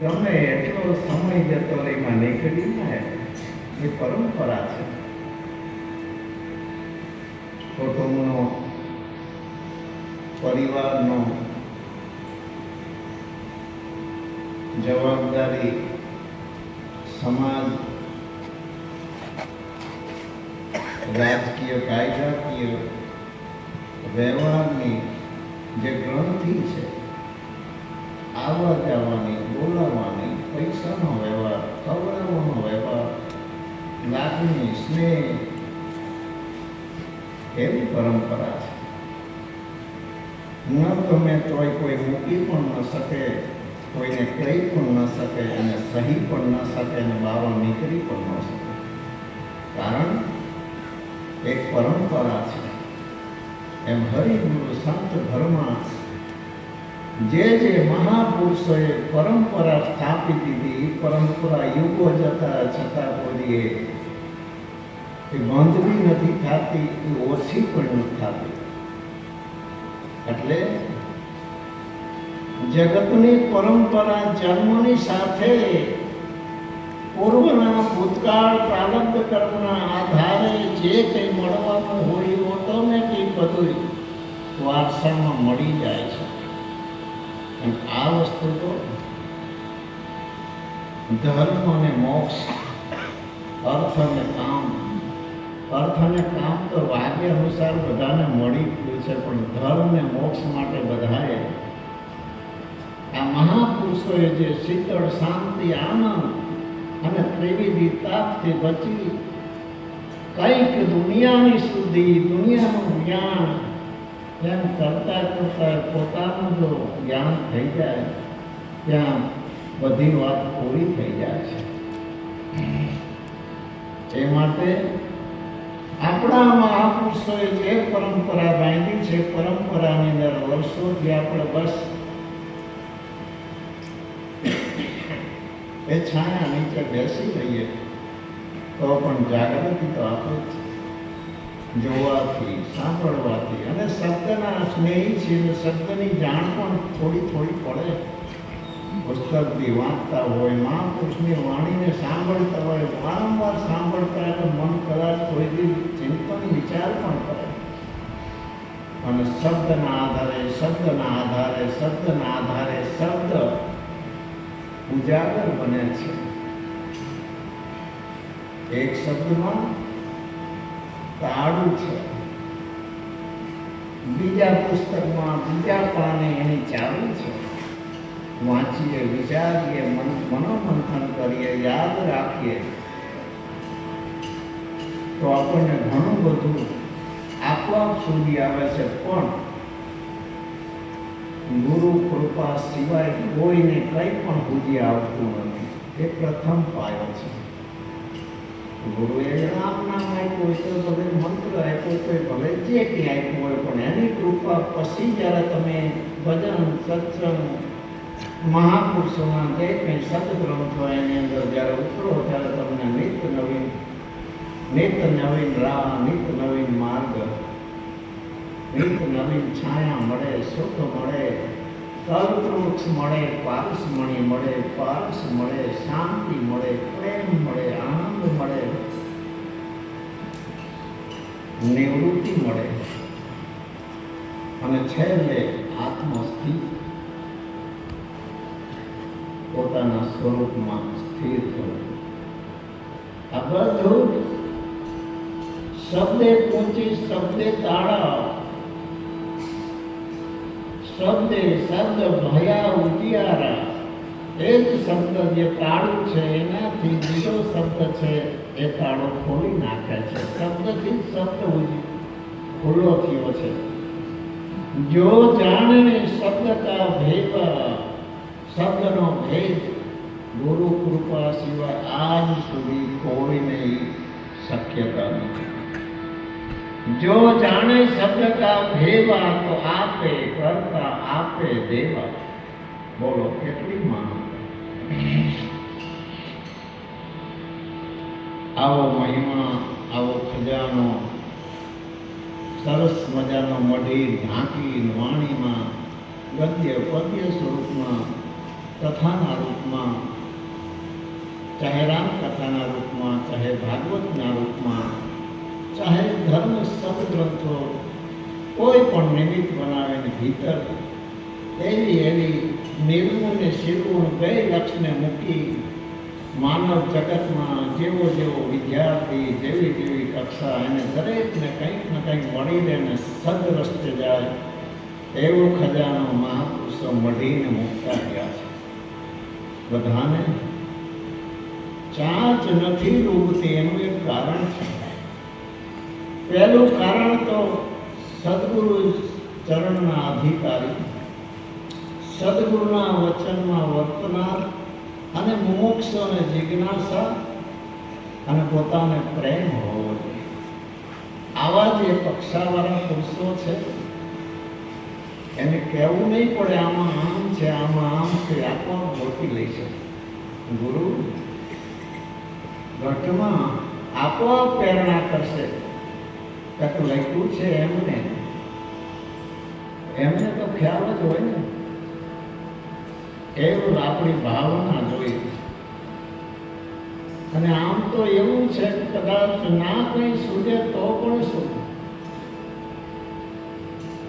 ગમે એટલો સમય જતો એમાં નીકળી જાય, એ પરંપરા છે. કુટુંબનો, પરિવારનો જવાબદારી સમાજ, રાજકીય, કાયદાકીય વ્યવહારની જે ગ્રંથિ છે, આવવા જવાની બોલાવવાની પૈસાનો વ્યવહાર ખવડાવવાનો વ્યવહાર, લાગણી, સ્નેહ, એવી પરંપરા છે. ન ગમે તોય કોઈ મૂકી પણ ન શકે, કોઈને કહી પણ ન શકે અને સહી પણ ન શકે અને બહાર નીકળી પણ ન શકે. કારણ એક પરંપરા છે. એમ હરિગુરુ સંત ધર્મમાં જે જે મહાપુરુષોએ પરંપરા સ્થાપી દીધી, પરંપરા યુગો જતા છતાં બોલીએ, એ બંધ નથી થતી, એ ઓછી પણ થતી. એટલે જગતની પરંપરા જન્મની સાથે પૂર્વના ભૂતકાળ પ્રારબ્ધ કર્મના આધારે જે કંઈ મળવાનું હોય ઓટોમેટિક બધું વારસામાં મળી જાય છે. આ વસ્તુ તો ધર્મ અને મોક્ષ અર્થ અને કામ. અર્થ અને કામ તો વાગ્ય અનુસાર બધાને મળી ગયું છે, પણ ધર્મ ને મોક્ષ માટે બધાએ આ મહાપુરુષોએ જે શીતળ શાંતિ, આનંદ અને ત્રિવિધી તાપથી બચી કંઈક દુનિયાની શુદ્ધિ દુનિયાનું જ્ઞાન એમ કરતા કરતા પોતાનું જો જ્ઞાન થઈ જાય, ત્યાં બધી વાત પૂરી થઈ જાય છે. એ માટે આપણા મહાપુરુષોએ જે પરંપરા બાંધી છે, પરંપરાની અંદર વર્ષોથી આપણે બસ એ છાયા નીચે બેસી રહીએ, તો પણ જાગૃતિ તો આપે જ છે. જોવાથી, સાંભળવાથી. અને શબ્દના સ્નેહી છે એટલે શબ્દની જાણ પણ થોડી થોડી પડે. પુસ્તકથી વાંચતા હોય, મહાપુરુષની વાણીને સાંભળતા હોય, વારંવાર સાંભળતા એટલે મન કદાચ કોઈ બી ચિંતન વિચાર પણ કરે. અને શબ્દના આધારે શબ્દના આધારે શબ્દના આધારે શબ્દ ઉજાગર બને છે. એક શબ્દમાં તાળું છે. બીજા પુસ્તકમાં બીજા પાને એની ચાલુ છે. વાંચીએ, વિચારીએ, મન મનોમંથન કરીએ, યાદ રાખીએ. તો આપણને ઘણું બધું આપોઆપ સુધી આવે છે, પણ ગુરુ કૃપા સિવાય કોઈને કંઈ પણ સુધી આવતું નથી. એ પ્રથમ પાયો છે. ગુરુએ નામ પણ એની અંદર જ્યારે ઉતરો, ત્યારે તમને નિત નવીન નિત નવીન રાહ, નિત નવીન માર્ગ, નિત નવીન છાયા મળે, સુખ મળે કલ્પવૃક્ષ મળે પારસમણી મળે પારસ મળે શાંતિ મળે પ્રેમ મળે આનંદ મળે નિવૃત્તિ મળે અને છેલ્લે આત્મસ્થિત પોતાના સ્વરૂપમાં સ્થિર થવું આ બધું શબ્દે પહોંચી શબ્દે તાળા શબ્દે શબ્દ ભયા ઉજિયારા એ જ શબ્દ જે કાળું છે, એનાથી બીજો શબ્દ છે, એ તાળો ખોલી નાખે છે. શબ્દથી જ શબ્દ ખુલ્લો થયો છે. જો જાણે શબ્દ કા ભેદ, શબ્દનો ભેદ ગુરુ કૃપા સિવાય આજ સુધી કોઈને શક્યતા નથી જો જાણે શબ્દ કા ભેવા તો આપે કરતા, આપે દેવા. બોલો, કેટલી માનવતા આવો મહિમા, આવો ખજાનો, સરસ મજાનો મઢી, ઢાંકી, વાણીમાં, ગદ્ય, પદ્ય સ્વરૂપમાં, કથાના રૂપમાં ચાહે રામકથાના રૂપમાં, ચાહે ભાગવતના રૂપમાં ચાહે ધર્મ સદગ્રંથો કોઈ પણ નિમિત્ત બનાવીને ભીતર એવી એવી નિર્ગુણ ને કઈ બે લક્ષને મૂકી માનવ જગતમાં જેવો જેવો વિદ્યાર્થી, જેવી જેવી કક્ષા એને દરેકને કંઈક ને કંઈક મળી રહે ને સદરસ્તે જાય, એવો ખજાનો મહાપુરુષો મળીને મૂકતા ગયા છે. બધાને ચાંચ નથી ડૂબતી એનું એક કારણ છે. પહેલું કારણ તો સદગુરુ ચરણના અધિકારી. સદગુરુના વચનમાં વર્તનાર અને મોક્ષ અને જિજ્ઞાસા અને પોતાને પ્રેમ હોવો જોઈએ. આવા જે પક્ષાવાળા પુરુષો છે, એને કહેવું નહીં પડે આમાં આમ છે, આમાં આમ છે આપોઆપ ગોતી લઈ છે ગુરુ ઘટમાં આપોઆપ પ્રેરણા કરશે. કંઈક લખ્યું છે એમને. એમને તો ખ્યાલ જ હોય ને. એવું આપણી ભાવના જોઈએ અને આમ તો એવું છે કે કદાચ ના કંઈ સુધે તો પણ શું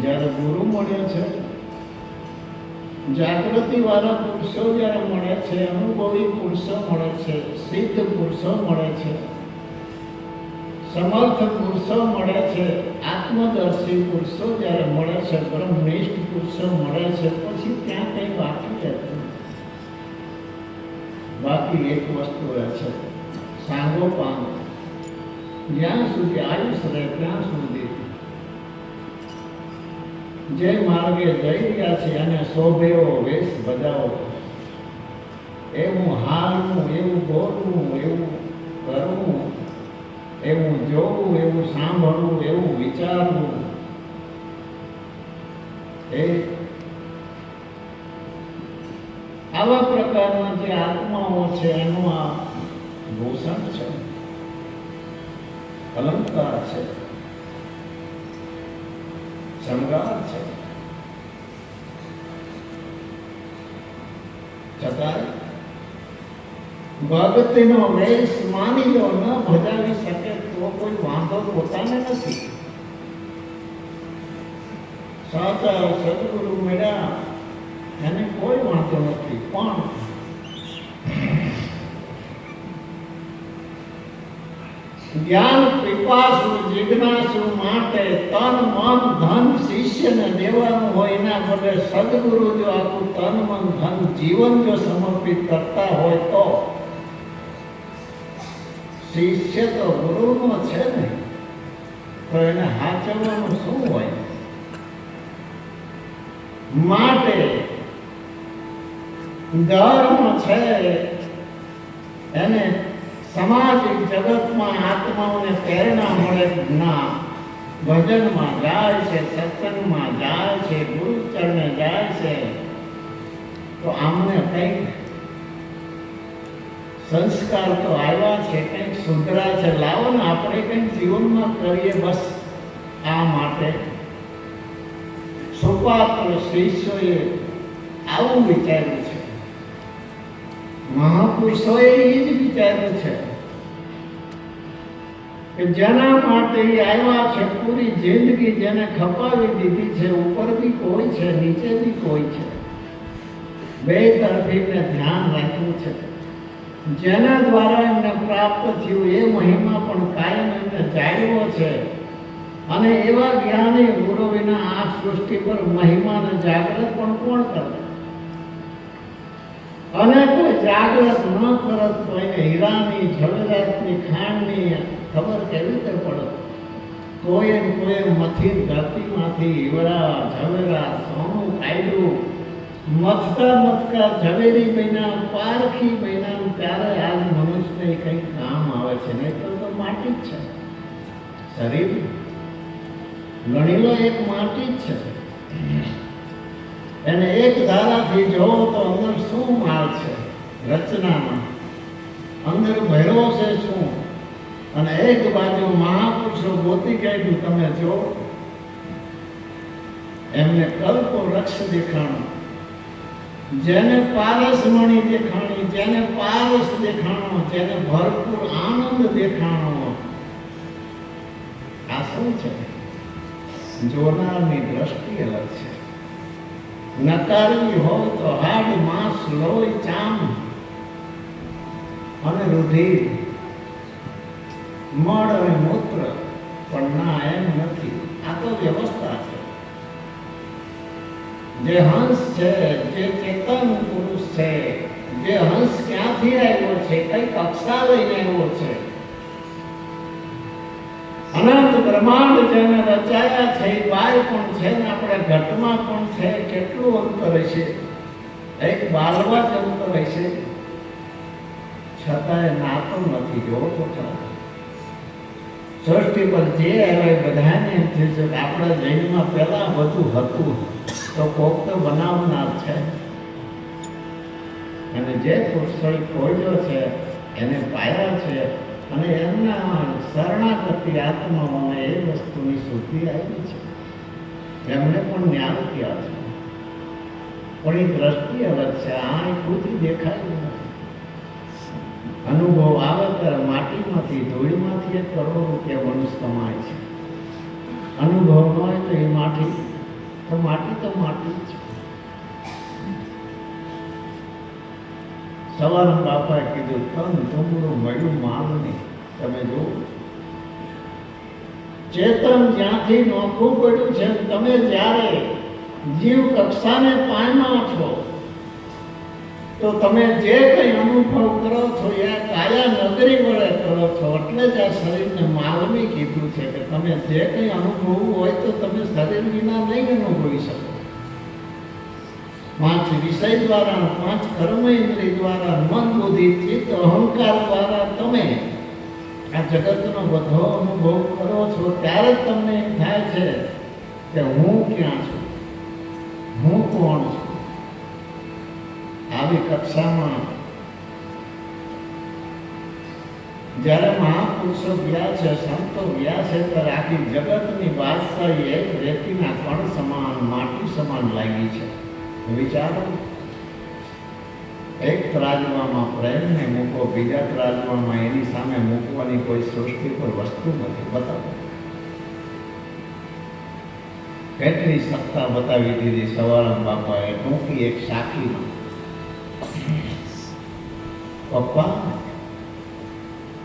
જ્યારે ગુરુ મળ્યો છે, જાગૃતિ વાળા પુરુષો જ્યારે મળે છે, અનુભવી પુરુષો મળે છે, સિદ્ધ પુરુષો મળે છે સમર્થ પુરુષો મળે છે, આત્મદર્શી પુરુષો જ્યારે મળે છે બ્રહ્મનિષ્ઠ પુરુષો મળે છે, પછી ત્યાં કંઈ બાકી રહેતું બાકી એક વસ્તુ રહે છે, સાંગો પાન જ્યાં સુધી આયુષ રહે, ત્યાં સુધી. જે માર્ગે જઈ રહ્યા છે અને શોભેવો વેશ બજાવો એવું હારવું એવું બોલવું એવું કરવું એવું જોવું, એવું સાંભળવું, એવું વિચારવું. એ આવા પ્રકારના જે આત્માઓ છે, એનું આ ભૂષણ છે. અલંકાર છે. શણગાર છે. છતાંય ભક્તિનો વેશ માની લો ન ભજાવી શકે તો કોઈ વાંધો પોતાને નથી. સાચા સદગુરુ મળ્યા એને કોઈ વાંધો નથી, પણ જ્ઞાન પીપાસુ જિજ્ઞાસુ માટે તન મન ધન શિષ્યને દેવાનું હોય એના બદલે સદગુરુ જો આખું તન મન ધન જીવન જો સમર્પિત કરતા હોય તો શિષ્ય તો ગુરુનો છે ને તો એને હાચવવાનું શું હોય? માટે ધર્મ છે. એને સામાજિક જગતમાં આત્માઓને પ્રેરણા મળે ના ભજનમાં જાય છે, સત્સંગમાં જાય છે, ગુરુચરણે જાય છે. તો આમને કંઈક સંસ્કાર તો આવ્યા છે, કંઈક સુધરા છે. લાવો ને આપણે કંઈક જીવનમાં કરીએ બસ આ માટે. સુપાત્ર શિષ્યોએ આવું વિચાર્યું છે. મહાપુરુષોએ એ જ વિચાર્યું છે કે જેના માટે આવ્યા છે, પૂરી જિંદગી જેને ખપાવી દીધી છે, ઉપર બી કોઈ છે, નીચે બી કોઈ છે. બે તરફીને ધ્યાન રાખ્યું છે. જેના દ્વારા એમને પ્રાપ્ત થયું એ મહિમા પણ કાયમ એમને જાળવ્યો છે. અને એવા જ્ઞાની ગુરુ વિના આ સૃષ્ટિ પર મહિમાને જાગૃત પણ કોણ કરે? અને કોઈ જાગૃત ન કરત તો એને હીરાની જવેરાતની ખાંડની ખબર કેવી રીતે પડે? કોઈ કોઈ મથી ધરતીમાંથી હીરા ઝવેરા, સોનું કાઢ્યું મથતા મથતા ઝવેરી મહિના, પારખી મહિનાનું ત્યારે આજ મનુષ્યને કંઈક કામ આવે છે. ને તો માટી જ છે. શરીર ગણીલો એક માટી જ છે. એને એક ધારાથી જોવો તો અંદર શું માલ છે? રચનામાં. અંદર ભૈરવો છે શું? અને એક બાજુ મહાપુરુષો ગોતી કાઢ્યું, તમે જો. એમને કલ્પ વૃક્ષ દેખાણું. જેને પારસમણી દેખાણી, જેને પારસ દેખાણો, જેને ભરપૂર આનંદ દેખાણો. આ શું છે? જોનારની દ્રષ્ટિ અલગ છે. નકારવી હોય તો હાડ માંસ લોહી ચામ અને રુધિર. મળ અને મૂત્ર પણ ના એમ નથી. જે હંસ છે, જે ચેતન પુરુષ છે, જે હંસ ક્યાંથી આવ્યો છે, કઈ કક્ષા લઈને આવ્યો છે? અનંત બ્રહ્માંડ જેને રચાયા છે, એ બાય પણ છે ને આપણે ઘટમાં પણ છે, કેટલું અંતર છે એક બાલવા જ અંતર છે છતાંય નાતો નથી જોવો તો સૃષ્ટિ પર જે આવે બધાને એમ આપણા જૈનમાં પહેલાં બધું હતું. તો કોક તો બનાવનાર છે. અને જે પુરુષોએ ખોજ્યો છે, એને પાયા છે અને એમના શરણાગતિ આત્માઓને એ વસ્તુની શુદ્ધિ આવી છે. એમને પણ જ્ઞાન થયા છે. પણ એ દ્રષ્ટિ અલગ છે. આ ખુદી દેખાય અનુભવ આવે ત્યારે માટીમાંથી, ધૂળમાંથી એક કરોડ રૂપિયા મનુષ્ય કમાય છે. અનુભવ હોય તો એ માટી તો માટી તો માટી છે. સવારમાં બાપાએ કીધું, તન તુમડું મળ્યું નહીં. તમે જો ચેતન જ્યાંથી નોખું પડ્યું છે તમે જ્યારે જીવ કક્ષાને પામ્યા છો તો તમે જે કંઈ અનુભવ કરો છો, એ કાયા નગરી વડે કરો છો, એટલે જ આ શરીરને માલમી કીધું છે કે તમે જે કંઈ અનુભવવું હોય તો તમે શરીર વિના નહીં અનુભવી શકો. પાંચ વિષય દ્વારા, પાંચ કર્મ ઇન્દ્રિય દ્વારા, મન બુદ્ધિ, ચિત્ત, અહંકાર દ્વારા તમે આ જગતનો બધો અનુભવ કરો છો, ત્યારે જ તમને થાય છે કે હું ક્યાં છું? હું કોણ છું? આવી કક્ષામાં. જ્યારે મહાપુરુષો ગયા છે, સંતો ગયા છે, ત્યારે આખી જગતની બાદશાહી એક રેતીના કણ સમાન, માટી સમાન લાગી છે. વિચારો એક ત્રાજવામાં પ્રેમને મૂકો, બીજા ત્રાજવામાં એની સામે મૂકવાની કોઈ સૃષ્ટિ પર વસ્તુ નથી. બતાવો. કેટલી સત્તા બતાવી દીધી સવારમ બાપાએ ટૂંકી એક સાખીમાં. પપ્પા,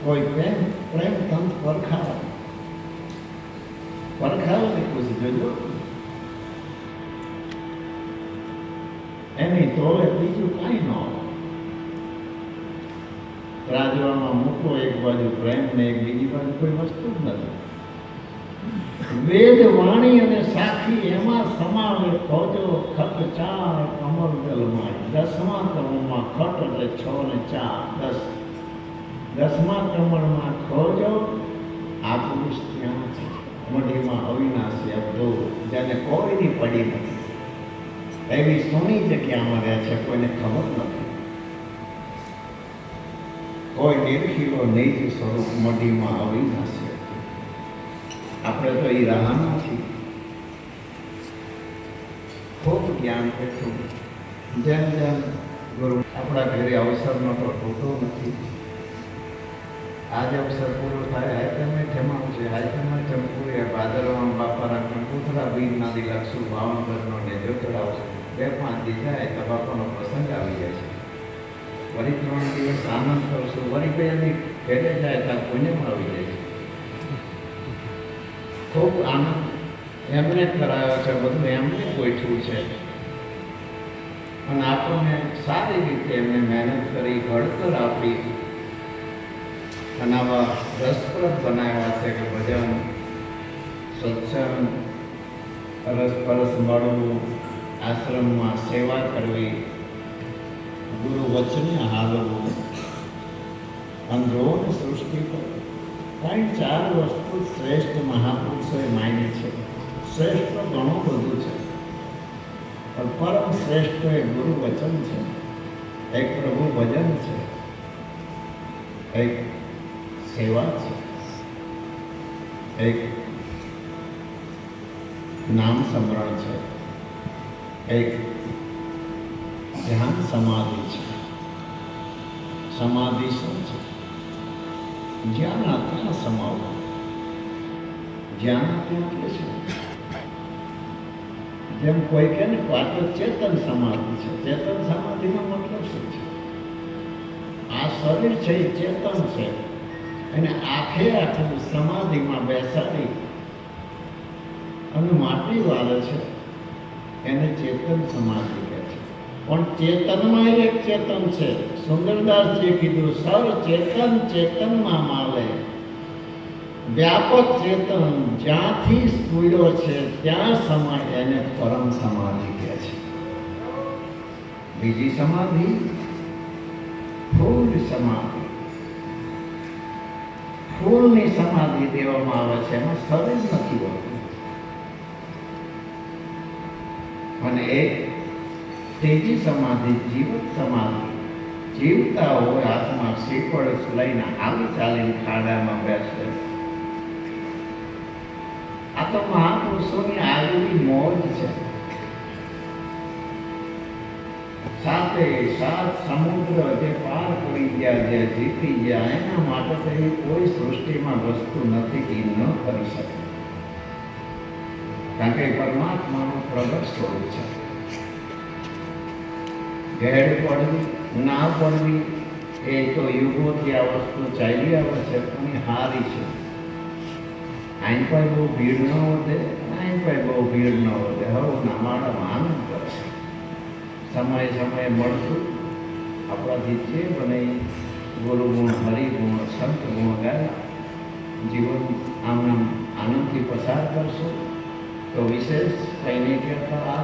કોઈ પ્રેમ પ્રેમ તંત પરખાવે. પરખાવે પૂછી જોજો. એની તોલે બીજું કાંઈ ન રાજવામાં મૂકો એક બાજુ પ્રેમ ને એક બીજી બાજુ કોઈ વસ્તુ જ નથી. વેદ વાણી અને સાખી એમાં સમાવે ખોજો ખટ ચાર કમર દલમાં દસમા ક્રમમાં ખટ એટલે છ ને ચાર, દસ. દસમા ક્રમણમાં ખોજો આ પુરુષ ત્યાં છે. મઢીમાં અવિનાશી અબ્દો જેને કોઈની પડી નથી. એવી સોની જગ્યામાં રહે છે, કોઈને ખબર નથી. કોઈ નિર્ખીલો નિજ સ્વરૂપ મઢીમાં અવિનાશી આપણે તો એ રાહમાં છીએ. ખૂબ જ્ઞાન એટલું જેમ જેમ ગુરુ આપણા ઘરે અવસરનો તો ખોટો નથી. આજે અવસર પૂરો થાય હાઈકમે જમાવ છે હાઈકમે ચંપુરે ભાદરવામાં બાપાના કંકુતરા બીજ ના લક્ષુ ભાવનગરનો નેજો ચડાવશે બે પાંચ દી જાય તો બાપાનો પ્રસંગ આવી જાય છે. વળી ત્રણ દિવસ આનંદ કરશું, વળી બે દી ઘેરે જાય, ત્યાં પુણ્યમાં આવી જાય છે. ખૂબ આનંદ. એમને કરાયો છે, બધું એમને ગોઠવું છે. અને આપણને સારી રીતે એમને મહેનત કરી, ઘડતર આપી. અને આવા રસપ્રદ બનાવ્યા છે કે ભજન, સત્સંગ પરસ્પરસ મળવું, આશ્રમમાં સેવા કરવી ગુરુ વચને હાલવું અંધોન સૃષ્ટિ પર. ત્રણ ચાર વસ્તુ શ્રેષ્ઠ મહાપુરુષોએ માની છે. શ્રેષ્ઠ ઘણું બધું છે. પણ પરમ શ્રેષ્ઠ એ ગુરુ વચન છે. એક પ્રભુ ભજન છે. એક સેવા છે. એક નામ સ્મરણ છે. એક ધ્યાન સમાધિ છે. સમાધિ શું છે? જ્યાં ત્યાં સમાવો જ્યાં ત્યાં એટલે શું જેમ કોઈ કે ને આ ચેતન સમાધિ છે ચેતન સમાધિનો મતલબ શું છે આ શરીર છે એ ચેતન છે અને આખે આખું સમાધિમાં બેસાડી અને માટી વાળે છે એને ચેતન સમાધિ કહે છે પણ ચેતનમાં એક ચેતન છે સુંદરદાસજીએ કીધું, સર્વ ચેતન ચેતનમાં માલે. વ્યાપક ચેતન જ્યાંથી સ્ફૂર્યો છે, ત્યાં સમાજ એને પરમ સમાધિ કહે છે. બીજી સમાધિ ફૂલ સમાધિ. ફૂલની સમાધિ દેવામાં આવે છે, એમાં શરીર નથી હોતું. અને એ તેજી સમાધિ જીવન સમાધિ જીવતા હોય હાથમાં શ્રીફળ લઈને હાલી ચાલીને ખાડામાં બેસે. આ તો મહાપુરુષોની આગવી મોજ છે. સાથે સાત સમુદ્ર જે પાર કરી ગયા, જે જીતી ગયા, એના માટે તો કોઈ સૃષ્ટિમાં વસ્તુ નથી કે ન કરી શકે. કારણ કે પરમાત્માનું પ્રગટ સ્વરૂપ છે. ઘેડ પડવી ના પડવી એ તો યુગોથી આ વસ્તુ ચાલી આવે છે, પણ હારી છે. આઈન પાસે બહુ ભીડ ન વધે, આઈન પાઈ બહુ ભીડ ન વધે. હવે નામાડા આનંદ કરશે સમયે સમયે મળશું આપણાથી જે બને ગુરુગુણ, હરિગુણ, સંત ગુણ ગાયા. જીવન આમ આનંદથી પસાર કરશું. તો વિશેષ કંઈ નહીં કહેતા આ.